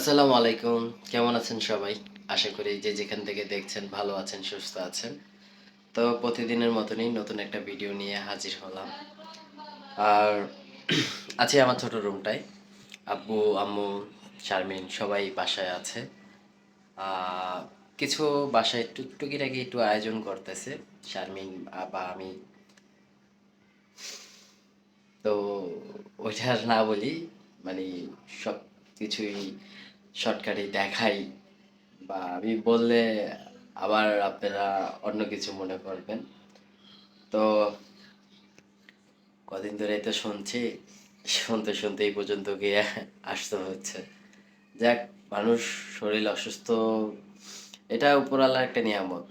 আসসালামু আলাইকুম। কেমন আছেন সবাই? আশা করি যে যেখান থেকে দেখছেন ভালো আছেন, সুস্থ আছেন। তো প্রতিদিনের মতনই নতুন একটা ভিডিও নিয়ে হাজির হলাম। আর আছি আমার ছোট রুমটায়। আব্বু, আম্মু, শারমিন সবাই বাসায় আছে। কিছু বাসায় টুকটুকিটাকে একটু আয়োজন করতেছে। শারমিন বা আমি। তো ওইটা না বলি মানে সব কিছুই শর্টকাটে দেখাই বা আমি বললে আবার আপনারা অন্য কিছু মনে করবেন। তো কদিন ধরে তো শুনছি, শুনতে শুনতে এই পর্যন্ত গিয়ে আসতে হচ্ছে। যাক, মানুষ শরীর অসুস্থ, এটা উপরওয়ালার একটা নিয়ামত।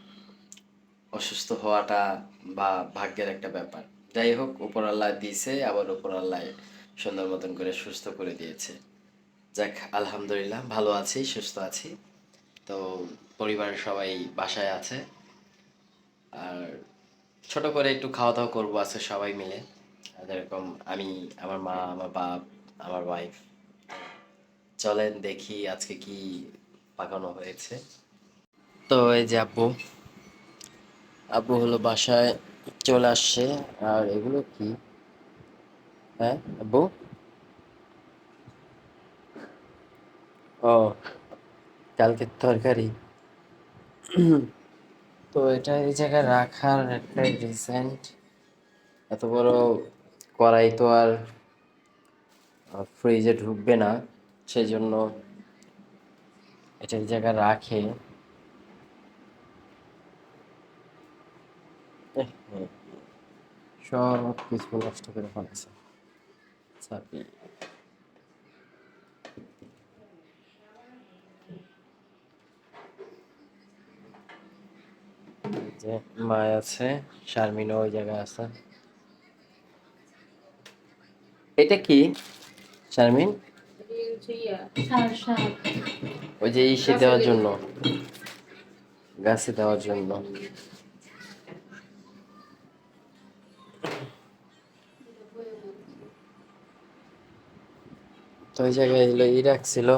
অসুস্থ হওয়াটা বা ভাগ্যের একটা ব্যাপার। যাই হোক উপরাল্লাহ দিয়েছে আবার উপরাল্লাহ সুন্দর মতন করে সুস্থ করে দিয়েছে। যাক, আলহামদুলিল্লাহ, ভালো আছি, সুস্থ আছি। তো পরিবারের সবাই বাসায় আছে। আর ছোট করে একটু খাওয়া দাওয়া করব আজকে সবাই মিলে। যেরকম আমি, আমার মা, আমার বাপ, আমার ওয়াইফ চলেন দেখি আজকে কি পাকানো হয়েছে। তো এই যে আব্বু আব্বু হলো বাসায় চলে আসছে। আর এগুলো কি? হ্যাঁ আব্বু? ও কালকের তরকারি। তো এটা এই জায়গায় রাখার একটা রিসেন্ট এত বড় কড়াই তো আর ফ্রিজে ঢুকবে না সেই জন্য এটা এই জায়গায় রাখে। সব কিছু নষ্ট করে ফেলেছে। চাবি। যে মা আছে, শারমিনও ওই জায়গায় আছে। এটা কি? শারমিন? ওই যে ইসে দেওয়ার জন্য। গাছে দেওয়ার জন্য। তো ওই জায়গায় ই রাখছিল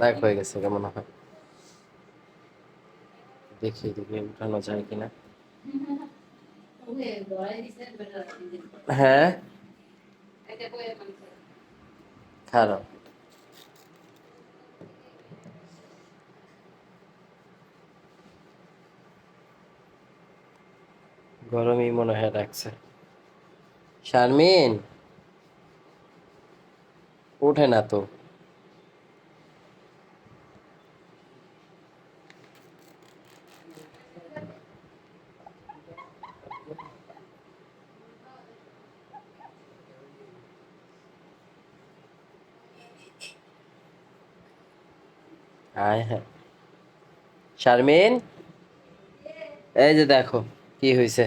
দাগ হয়ে গেছে, কেমন হয়? দেখি দেখি উঠানো যায় কিনা। হ্যাঁ? খারাপ। গরমই মনে হয় রাখছে। শারমিন! ওঠে না তো। হায় হ্যাঁ। শারমিন? এই যে দেখো কি হয়েছে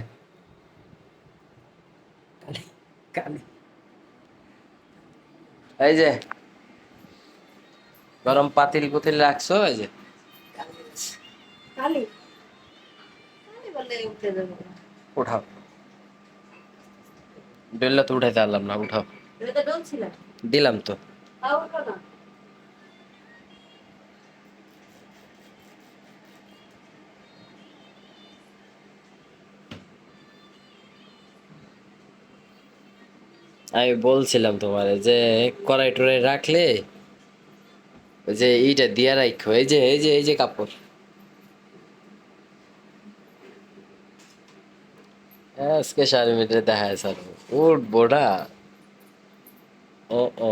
এই যে গরম পাতিল পুতিল রাখছো এই যে। উঠাও। ডেললা তো উঠাইতে পারলাম না উঠাও। দিলাম তো। আমি বলছিলাম তোমারে যে কড়াই টড়াই রাখলে যে এইটা দিয়া রাখো এই যে এই যে এই যে কাপড়। আজকে সাড়ে মিটারে দেখা যায় স্যার উঠ বোড়া ও ও।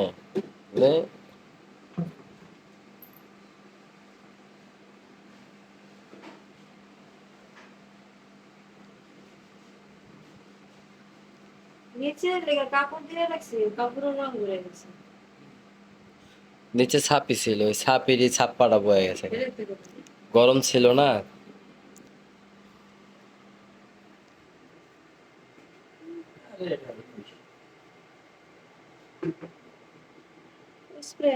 লে নিচে লেগে কাপড় দিয়ে রাখছি কাপড়ের রং ঘুরে গেছে। নিচে ছাপি ছিল ওই ছাপিরই ছাপ্পাটা বয়ে গেছে। গরম ছিল না? স্প্রে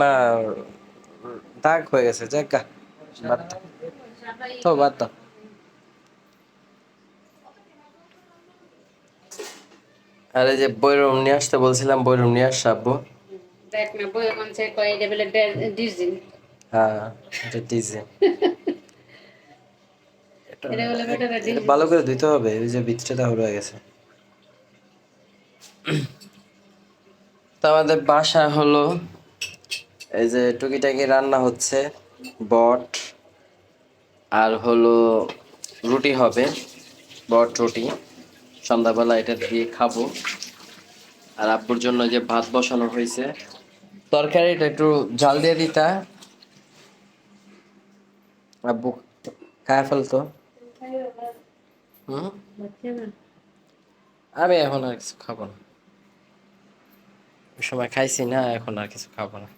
না দাগ হয়ে গেছে যাক গা, বাদ। তো বাদ দাও। আর যে বৈরম নিয়ে আসতে বলছিলাম বৈরম নিয়ে আসছে আব্বু। দেখ না বই মানুষের কয় এটা বলে ডিশ হ্যাঁ এটা ডিশ ভালো করে ধুইতে হবে ওই যে বিচটা হয়ে গেছে। তো আমাদের বাসা হলো এই যে টুকিটাকি রান্না হচ্ছে। বট, আর হলো রুটি হবে, বট রুটি। সন্ধ্যাবেলা এটা দিয়ে খাব। আর আব্বুর জন্য যে ভাত বসানো হয়েছে, তরকারিটা একটু জাল দিয়ে দিতা। আব্বু খায় ফেলতো। আমি এখন আর কিছু খাব না। সময় খাইছি না, এখন আর কিছু খাব না।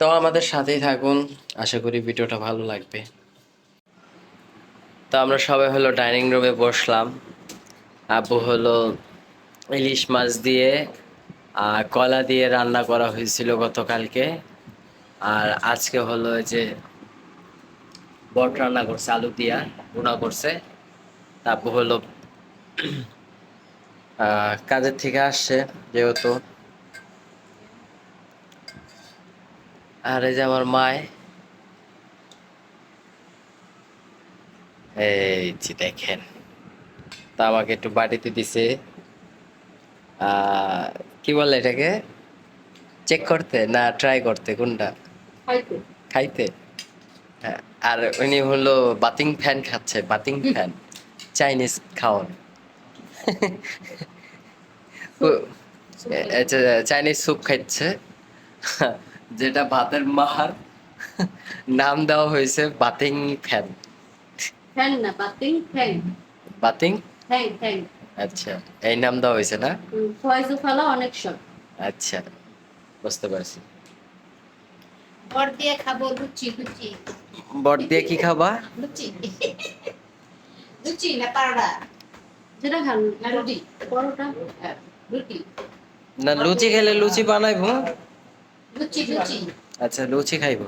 তো আমাদের সাথেই থাকুন। আশা করি ভিডিওটা ভালো লাগবে। তো আমরা সবাই হলো ডাইনিং রুমে বসলাম। আব্বু হলো ইলিশ মাছ দিয়ে, আর কলা দিয়ে রান্না করা হয়েছিল গতকালকে। আর আজকে হলো যে বট রান্না করছে, আলু দিয়া ভুনা করছে। তারপর হলো কাজের থেকে আসছে যেহেতু। আর এই যে আমার মায়। এই যে দেখেন তা আমাকে একটু বাড়িতে দিছে। কি বলে এটাকে? চেক করতে না ট্রাই করতে? কোনটা? খাইতে। হ্যাঁ, আর উনি হলো বাতিং ফ্যান খাচ্ছে বাতিং ফ্যান চাইনিজ খাওয়ান। চাইনিজ স্যুপ খাচ্ছে যেটা ভাতের মার নাম দেওয়া হয়েছে বাতিং ফ্যান। ফ্যান না বাতিং ফ্যান। বাতিং? ফ্যান ফ্যান। আচ্ছা এই নাম দেওয়া হয়েছে না? ফয়জু ফালা অনেক শখ। আচ্ছা বুঝতে পারছি। দিয়ে খাব লুচি লুচি। বট দিয়ে কি খাবা? লুচি। লুচি না পারোটা যেটা খান রুটি। পরোটা? হ্যাঁ, রুটি। না লুচি খেলে লুচি বানাইবো। লুচি লুচি। আচ্ছা লুচি খাইবো।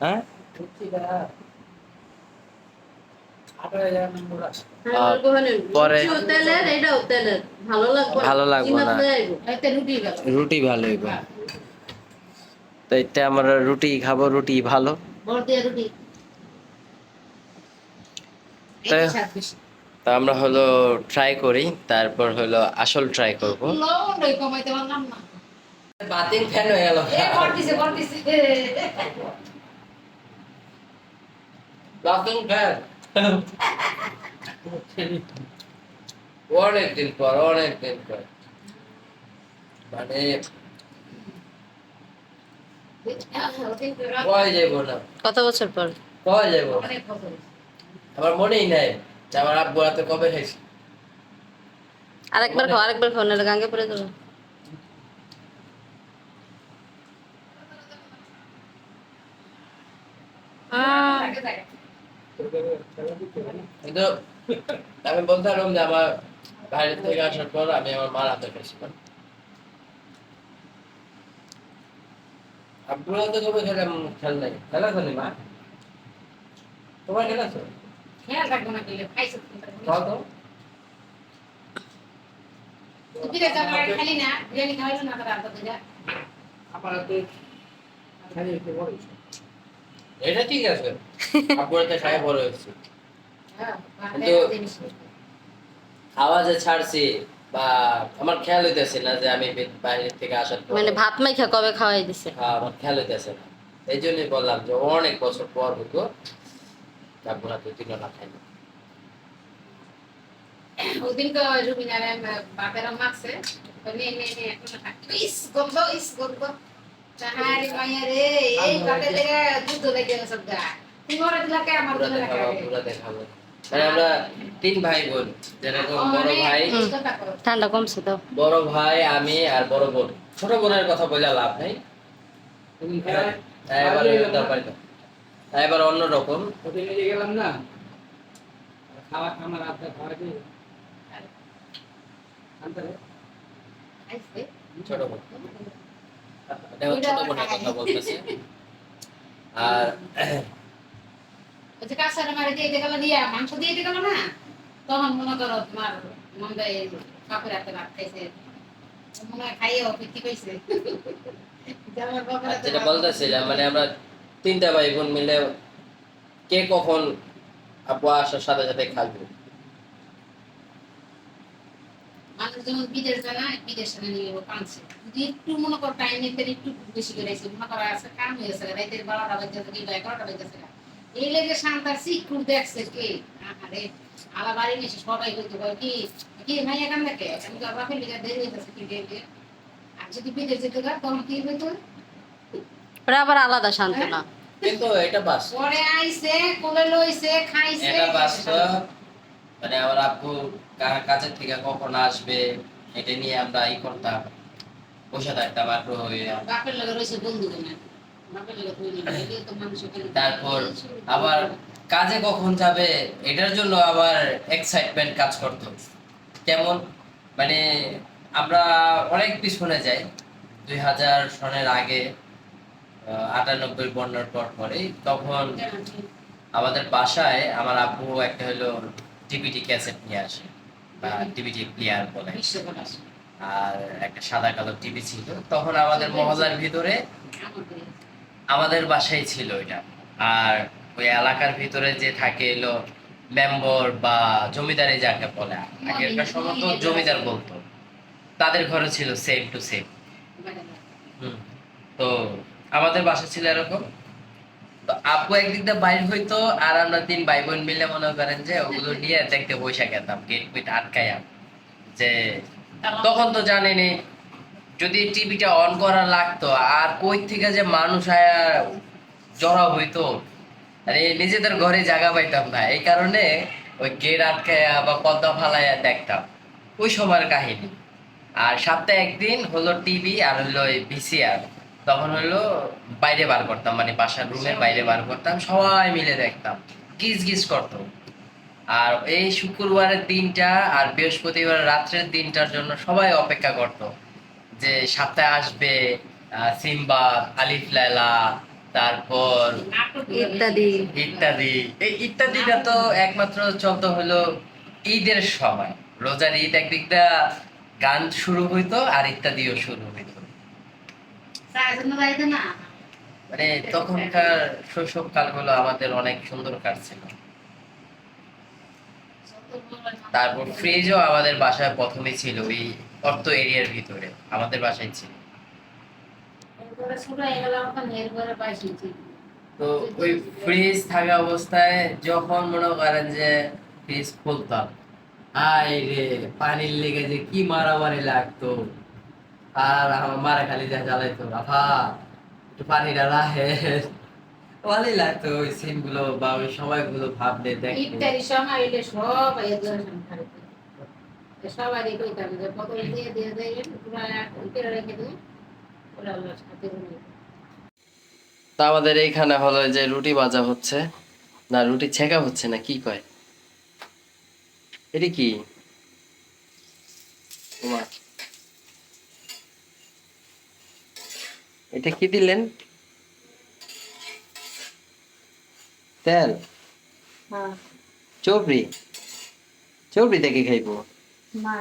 হ্যাঁ? হ্যাঁ, পরে- এটাও তেলের। ভালো লাগবে। না। রুটি ভালো। হইব। তো এটা আমরা রুটি খাব রুটি ভালো। তো আমরা হলো ট্রাই করি তারপর হলো আসল ট্রাই করব। কমাইতে পারলাম না। বাতিল ফ্যান হয়ে গেল ফ্যান অনেক দিন পর অনেক দিন পর। মানে না। কত বছর পর? কয় যাব আমার মনেই নাই যে আমার আব্বু হাতে কবে খাইছি। আরেকবার খাও আরেকবার খাও নাহলে গাঙ্গে পড়ে যাবে। কিন্তু আমি বলতে পারলাম যে আমার বাইরে থেকে আসার পর আমি আমার মার হাতে খাইছিলাম আব্বুর হাতে কবে খেলাম খেল নাই? খেলা খেলি মা? তোমার খেলাছো? রাখব না খাইছো তো। খালি না বিরিয়ানি খাইলো না তার খালি বড় হয়েছে। এটা ঠিক আছে। আব্বুর হাতে খাই বড় হয়েছে। হ্যাঁ কিন্তু- আওয়াজে ছাড়ছি বা আমার খেয়াল হইতেছে না যে আমি বাইরে থেকে আসার মানে ভাত মাইখা কবে খাওয়াই দিছে? হ্যাঁ, আমার খেয়াল হইতেছে না। এই জন্যই বললাম যে অনেক বছর পর হতো আব্বুর হাতে দিন না খাই না। ওদিন তো রুবিনারে বাপের মারছে নে নে নে এখন ইস গন্ধ ইস গন্ধ। তাহারি মাইয়া রে এই কাটে থেকে দুধ লেগে গেছে গা তুই ওরা আমার পুরা দেখাবো লাগে দেখাবো। আমরা তিন ভাই বোন যেরকম বড় ভাই ঠান্ডা কমছে তো। বড় ভাই আমি আর বড় বোন। ছোট বোনের কথা বলে লাভ নাই। এবার দরকার এবার অন্যরকম ওদিন নিয়ে গেলাম না? খাওয়া আমার হাতে খাওয়া দিয়ে ছোট বোন। এটা হচ্ছে ছোট বোনের কথা বলতেছে। আর কাঁচার মারে দিয়ে গেল দিয়া মাংস দিয়ে গেল না? তখন মনে করো তোমার হাতে ভাত খাইছে মনে হয় খাইয়ে অপেক্ষা পাইছে। যেটা বলতেছিলাম মানে আমরা তিনটা ভাই বোন মিলে কে কখন আপু আসার সাথে সাথে খাব মানুষ যেমন বিদেশ যায় না বিদেশ থেকে নিয়ে কাঁদছে। যদি একটু মনে করো টাইম নিতে একটু বেশি করে এসে মনে করো আছে কাম হয়েছে রাইতের বারোটা বাজতেছে কি এগারোটা বাজতেছে এই লেগে শান্তার সিকুর দেখছে কে? আরে আলা বাড়ি নিয়েছে সবাই পারে কি কি ভাই এখান থেকে আমি তো বাপের লিগে দেরি হইতেছে কি দেরি আর যদি বিদেশ যেতে গা তখন কি হইতো ওরা আবার আলাদা শান্ত না। কিন্তু এটা বাস্তব। পরে আইছে কোলে লইছে খাইছে। এটা বাস্তব। মানে আমার আব্বু কাজের থেকে কখন আসবে এটা নিয়ে আমরা ই করতাম। বসে থাকতাম আগ্রহ হয়ে। তারপর আবার কাজে কখন যাবে এটার জন্য আবার এক্সাইটমেন্ট কাজ করতো। কেমন? মানে আমরা অনেক পিছনে যাই। দুই হাজার সনের আগে আটানব্বই বন্যার পর পরে তখন আমাদের বাসায় আমার আব্বু একটা হলো ডিভিডি ক্যাসেট নিয়ে আসে বা ডিভিডি প্লেয়ার বলে আর একটা সাদা কালো টিভি ছিল। তখন আমাদের মহল্লার ভিতরে আমাদের আমাদের বাসায় ছিল এটা। আর ওই এলাকার ভিতরে যে থাকে এলো মেম্বর বা জমিদারি যাকে বলে আগেরকার সময় তো জমিদার বলতো। তাদের ঘরে ছিল সেম টু সেম তো আমাদের বাসা ছিল এরকম। দিয়ে বাইর হইতো আর আমরা তিন ভাই বোন মিলে মনে করেন যে ওগুলো নিয়ে দেখতে গেতাম গেট আটকাইয়া। যে তখন তো জানেনি, যদি টিভিটা অন করা লাগতো আর কই থেকে যে মানুষ জড়া হইতো, আরে নিজেদের ঘরে জায়গা পাইতাম না। এই কারণে ওই গেট আটকায়া বা পদ্মা ফালাইয়া দেখতাম। ওই সময়ের কাহিনী। আর সপ্তাহে একদিন হলো টিভি আর হলো ভিসিআর তখন হলো বাইরে বার করতাম মানে বাসার রুমের বাইরে বার করতাম সবাই মিলে দেখতাম গিজ গিজ করতো। আর এই শুক্রবারের দিনটা আর বৃহস্পতিবার রাত্রের দিনটার জন্য সবাই অপেক্ষা করত যে সপ্তাহে আসবে সিম্বা আলিফ লায়লা তারপর ইত্যাদি। ইত্যাদি। এই ইত্যাদিটা তো একমাত্র চলতো হলো ঈদের সময়। রোজার ঈদ একদিকটা গান শুরু হইতো আর ইত্যাদিও শুরু হইতো। মানে তখনকার আমাদের অনেক সুন্দর কাটছিল। তারপর ফ্রিজও আমাদের বাসায় প্রথমে ছিল অর্থ এরিয়ার ভিতরে আমাদের বাসায় ছিল। তো ওই ফ্রিজ থাকা অবস্থায় যখন মনে করেন যে ফ্রিজ খুলতাম আয় রে পানির লেগে যে কি মারামারি লাগতো। আর আমার মারা খালি যা জ্বালাইতো আফা একটু পানিটা রাহে ভালোই লাগতো ওই সিনগুলো বা ওই সময়গুলো ভাবলে ইত্যাদি সময় হইলে সব এগুলো সবাই কইতাম যে বোতল দিয়ে দিয়ে দিয়ে পুরা উপরে রেখে দিই ওরা হলো সাথে তা আমাদের এইখানে হলো যে রুটি ভাজা হচ্ছে। না রুটি ছেঁকা হচ্ছে না কি কয়? এটি কি? ওমা। এটা কি দিলেন? তেল? হ্যাঁ। চৌপড়ি? চৌপড়ি থেকে খাইবো। না।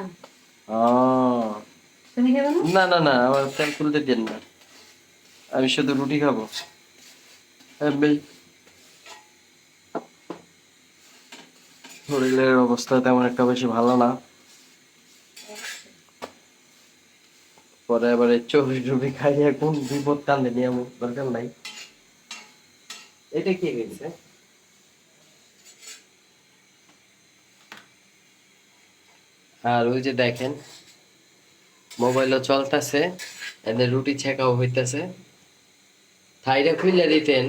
না? না আমার তেল তুলতে দেন না। আমি শুধু রুটি খাব। শরীরের অবস্থা তেমন একটা বেশি ভালো না। পরে আবার চবি টবি খাইয়ে কোন বিপদ টানলে নিয়ে আমার দরকার নাই। এটা কি হয়েছে আর ওই যে দেখেন, মোবাইলও চলতেছে, এদের রুটি ছেঁকাও হইতেছে। থাইটা খুলে দিতেন।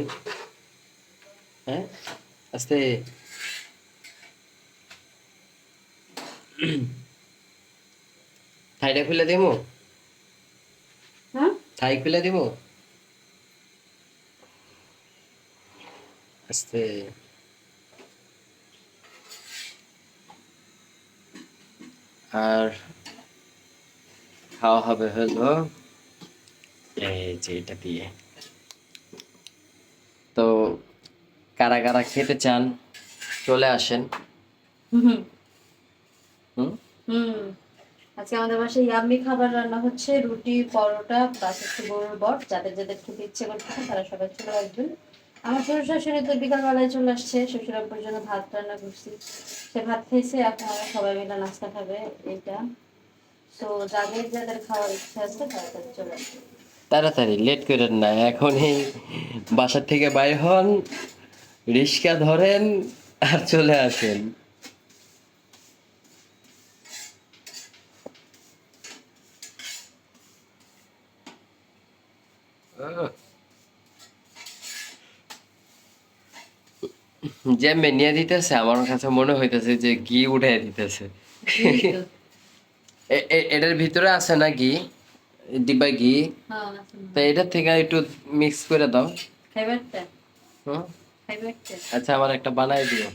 হ্যাঁ? আস্তে। থাইটা খুলে দিব খুলে দিব। আস্তে। আর খাওয়া হবে হলো এই যে এটা দিয়ে। তো কারা কারা খেতে চান চলে আসেন। হুম। হুম? হুম। আজকে আমাদের বাসায় ইয়াম্মি খাবার রান্না হচ্ছে, রুটি, পরোটা প্লাস একটু গরুর বট। যাদের যাদের খেতে ইচ্ছে করছে তারা সবাই চলে আসবেন। আমার শ্বশুর শাশুড়ি তো বিকালবেলায় চলে আসছে, শ্বশুর জন্য ভাত রান্না করছি। সে ভাত খেয়েছে এখন আমরা সবাই মিলে নাস্তা খাবে এইটা। তো যাদের যাদের খাওয়ার ইচ্ছা আছে, তারা চলে আসবে। তাড়াতাড়ি লেট করেন না, এখনই বাসার থেকে বাইর হন, রিক্সা ধরেন আর চলে আসেন। যে মেনিয়া দিতেছে আমার কাছে মনে হইতেছে যে ঘি উঠাই দিতেছে এটার ভিতরে আছে না ঘি ডিব্বা ঘি হ্যাঁ তো এটার থেকে একটু মিক্স করে দাও? আচ্ছা আমার একটা বানাই দিও